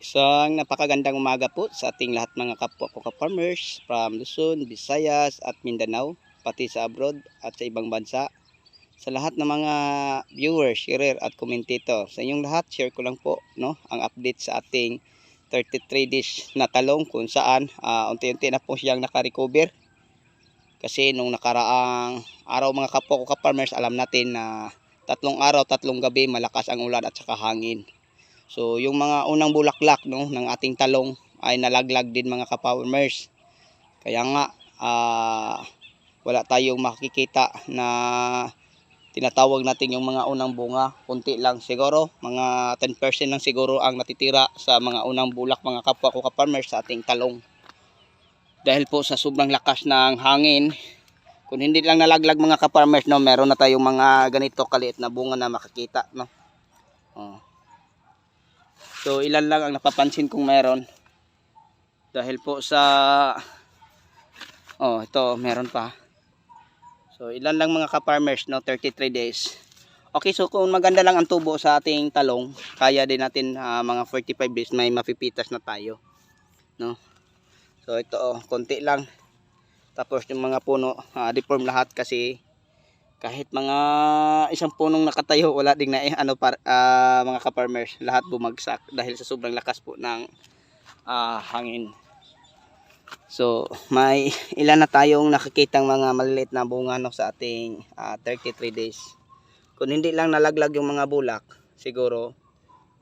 Isang napakagandang umaga po sa ating lahat mga kapwa ko ka-farmers from Luzon, Visayas at Mindanao, pati sa abroad at sa ibang bansa. Sa lahat ng mga viewers, sharer at commentator, sa inyong lahat, share ko lang po no, ang update sa ating 33 days na talong kung saan ah, unti-unti na po siyang nakarecover. Kasi nung nakaraang araw mga kapwa ko ka-farmers, alam natin na tatlong araw, tatlong gabi, malakas ang ulan at saka hangin. So yung mga unang bulaklak no ng ating talong ay nalaglag din mga ka-farmers. Kaya nga ah, wala tayong makikita na tinatawag natin yung mga unang bunga. Kunti lang siguro, mga 10% lang siguro ang natitira sa mga unang bulak mga kapwa ko ka-farmers sa ating talong. Dahil po sa sobrang lakas ng hangin, kung hindi lang nalaglag mga ka-farmers no, meron na tayong mga ganito kaliit na bunga na makikita no. Oh. So ilan lang ang napapansin kong meron. Dahil po sa Oh, ito meron pa. So ilan lang mga ka-farmers no 33 days. Okay, so kung maganda lang ang tubo sa ating talong, kaya din natin ah, mga 45 days may mapipitas na tayo. No? So ito oh, konti lang. Tapos yung mga puno, ah, deform lahat kasi kahit mga isang punong nakatayo wala ding na eh, ano par, ah, mga ka-farmers. Lahat bumagsak dahil sa sobrang lakas po ng ah, hangin. So may ilan na tayong nakikitang mga maliliit na bunga no, sa ating ah, 33 days. Kung hindi lang nalaglag yung mga bulak siguro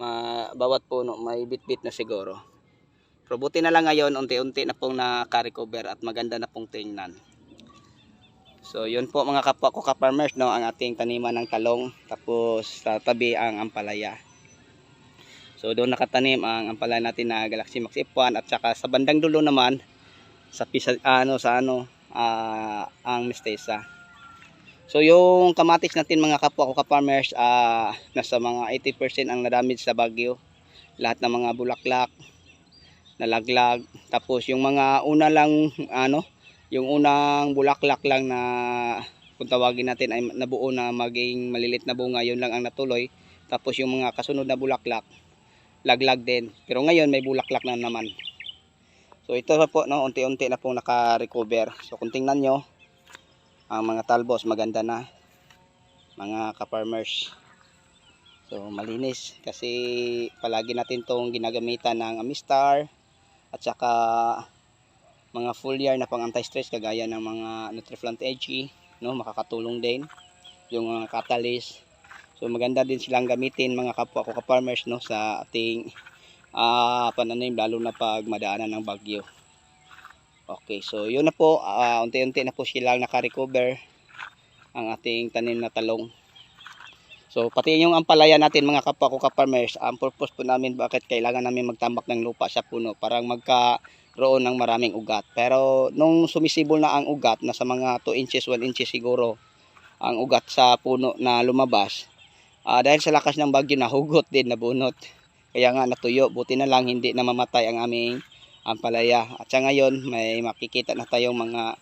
ma, bawat puno may bit-bit na siguro. Pero buti na lang ngayon unti-unti na pong naka-recover at maganda na pong tingnan So yun po mga kapwa ko ka-farmers no ang ating taniman ng talong tapos sa tabi ang ampalaya. So doon nakatanim ang ampalaya natin na Galaxy Max F1 at saka sa bandang dulo naman sa pisa, ano sa ano ah, ang mistesa. So yung kamatis natin mga kapwa ko ka-farmers ah, nasa mga 80% ang na-damage sa bagyo. Lahat ng mga bulaklak nalaglag tapos yung mga una lang ano yung unang bulaklak lang na kung tawagin natin ay nabuo na maging malilit na bunga yun lang ang natuloy. Tapos yung mga kasunod na bulaklak laglag din. Pero ngayon may bulaklak na naman. So ito po no unti-unti na pong naka-recover. So kung tingnan nyo ang mga talbos maganda na. Mga ka-farmers. So malinis. Kasi palagi natin tong ginagamitan ng Amistar at saka mga foliar na pang anti-stress kagaya ng mga Nutriflant Edgy no makakatulong din. Yung mga catalyst. So maganda din silang gamitin mga kapwa ko ka-farmers no sa ating ah pananim lalo na pag madaanan ng bagyo. Okay so yun na po. Ah, unti-unti na po silang naka-recover ang ating tanim na talong. So pati yung ampalaya natin mga kapwa ko ka-farmers, ang purpose po namin bakit kailangan namin magtambak ng lupa sa puno para magkaroon ng maraming ugat. Pero nung sumisibol na ang ugat, nasa mga 2 inches, 1 inches siguro ang ugat sa puno na lumabas. ah, dahil sa lakas ng bagyo nahugot din, nabunot. Kaya nga natuyo, buti na lang hindi na mamatay ang aming ampalaya. At sa ngayon may makikita na tayong mga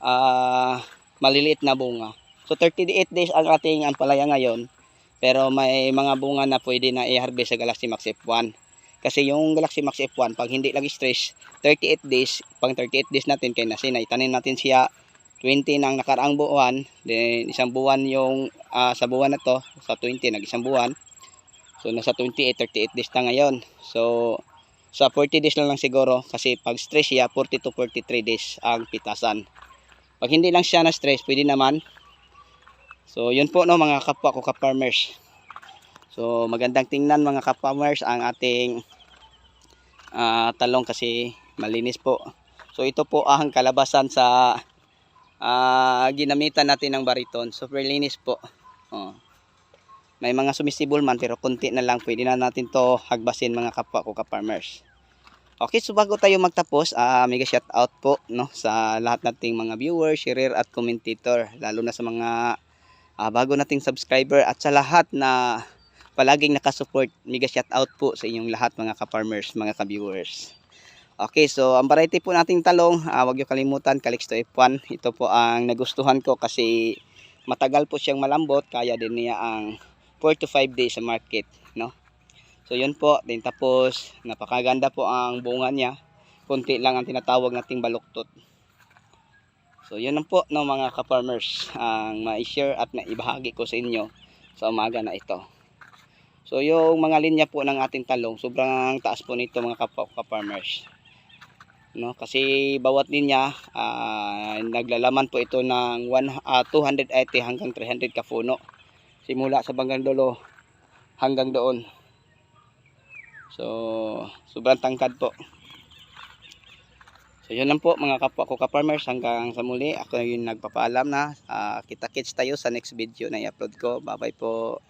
ah, maliliit na bunga. So 38 days ang ating ampalaya ngayon. Pero may mga bunga na pwede na i-harvest sa Galaxy Max F1. Kasi yung Galaxy Max F1, pag hindi lagi stress, 38 days, pang 38 days natin kay nasi na itanim natin siya 20 ng nakaraang buwan, then isang buwan yung ah, sa buwan na to, sa 20 nag isang buwan. So nasa 28, 38 days na ngayon. So sa 40 days lang lang siguro kasi pag stress siya 40 to 43 days ang pitasan. Pag hindi lang siya na stress, pwede naman So, yun po no mga kapwa ko ka-farmers. So, magandang tingnan mga ka-farmers ang ating ah, talong kasi malinis po. So, ito po ang kalabasan sa ah, ginamitan natin ng bariton. Super linis po. Oh. May mga sumisibol man pero konti na lang. Pwede na natin to hagbasin mga kapwa ko ka-farmers. Okay, so bago tayo magtapos, ah mega shout out po no sa lahat nating mga viewers, sharer at commentator, lalo na sa mga ah, bago nating subscriber at sa lahat na palaging nakasupport, mega shout out po sa inyong lahat mga ka-farmers, mga ka-viewers. Okay, so ang variety po nating talong, ah, wag niyo kalimutan, Calixto F1. Ito po ang nagustuhan ko kasi matagal po siyang malambot, kaya din niya ang 4 to 5 days sa market, no? So yun po, din tapos napakaganda po ang bunga niya. Kunti lang ang tinatawag nating baluktot. So yun lang po no mga ka-farmers ang ma-share at naibahagi ko sa inyo sa umaga na ito. So yung mga linya po ng ating talong, sobrang taas po nito mga ka-farmers. No, kasi bawat linya ah, naglalaman po ito ng one, ah, 280 hanggang 300 kapuno. Simula sa Banggang Dolo hanggang doon. So, sobrang tangkad po. So, yun lang po mga kapwa ko ka-farmers. Hanggang sa muli, ako yung nagpapaalam na. ah, kita-kits tayo sa next video na i-upload ko. Bye-bye po.